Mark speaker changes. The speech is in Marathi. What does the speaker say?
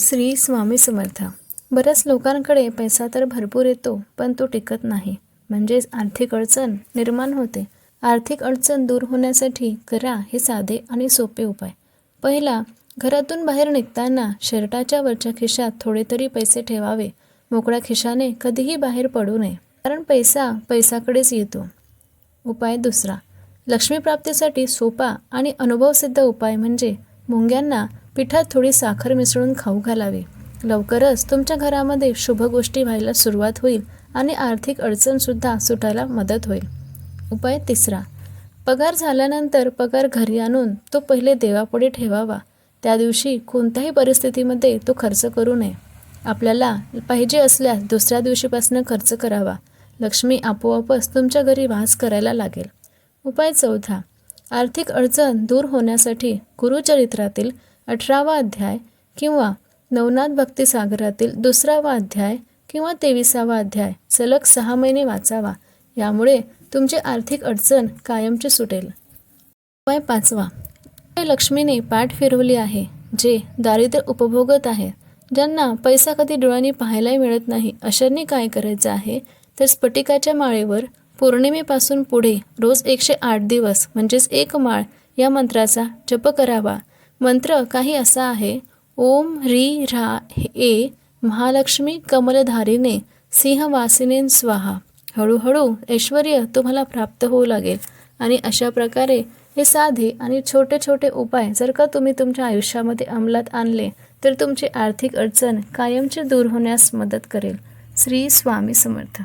Speaker 1: श्री स्वामी समर्थ. बऱ्याच लोकांकडे पैसा तर भरपूर येतो पण तो टिकत नाही. म्हणजेच आर्थिक अडचण निर्माण होते. आर्थिक अडचण दूर होण्यासाठी करा हे साधे आणि सोपे उपाय. पहिला घरातून बाहेर निघताना शर्टाच्या वरच्या खिशात थोडे तरी पैसे ठेवावे. मोकळ्या खिशाने कधीही बाहेर पडू नये कारण पैसा पैसाकडेच येतो. उपाय दुसरा लक्ष्मीप्राप्तीसाठी सोपा आणि अनुभवसिद्ध उपाय म्हणजे मुंग्यांना पिठात थोडी साखर मिसळून खाऊ घालावी. लवकरच तुमच्या घरामध्ये शुभ गोष्टी व्हायला सुरुवात होईल आणि आर्थिक अडचणसुद्धा सुटायला मदत होईल. उपाय तिसरा. पगार झाल्यानंतर पगार घरी आणून तो पहिले देवापुढे ठेवावा. त्या दिवशी कोणत्याही परिस्थितीमध्ये तो खर्च करू नये. आपल्याला पाहिजे असल्यास दुसऱ्या दिवशीपासून खर्च करावा. लक्ष्मी आपोआपच तुमच्या घरी वास करायला लागेल. उपाय चौथा. आर्थिक अडचण दूर होण्यासाठी गुरुचरित्रातील अठरावा अध्याय किंवा नवनाथ भक्तिसागरातील दुसरावा अध्याय किंवा तेविसावा अध्याय सलग सहा महिने वाचावा. यामुळे तुमची आर्थिक अडचण कायमची सुटेल. उपाय पाचवा. लक्ष्मीने पाठ फिरवली आहे जे दारिद्र्य उपभोगत आहे. ज्यांना पैसा कधी डोळ्यांनी पाहायलाही मिळत नाही अशांनी काय करायचं आहे? तर स्फटिकाच्या माळेवर पौर्णिमेपासून पुढे रोज एकशे आठ दिवस म्हणजेच एक माळ या मंत्राचा जप करावा. मंत्र काही असा आहे ओम ह्री रा ए महालक्ष्मी कमलधारीने सिंहवासिने स्वाहा. हळूहळू ऐश्वर तुम्हाला प्राप्त होऊ लागेल. आणि अशा प्रकारे हे साधे आणि छोटे छोटे उपाय जर का तुम्ही तुमच्या आयुष्यामध्ये अंमलात आणले तर तुमची आर्थिक अडचण कायमची दूर होण्यास मदत करेल. श्री स्वामी समर्थ.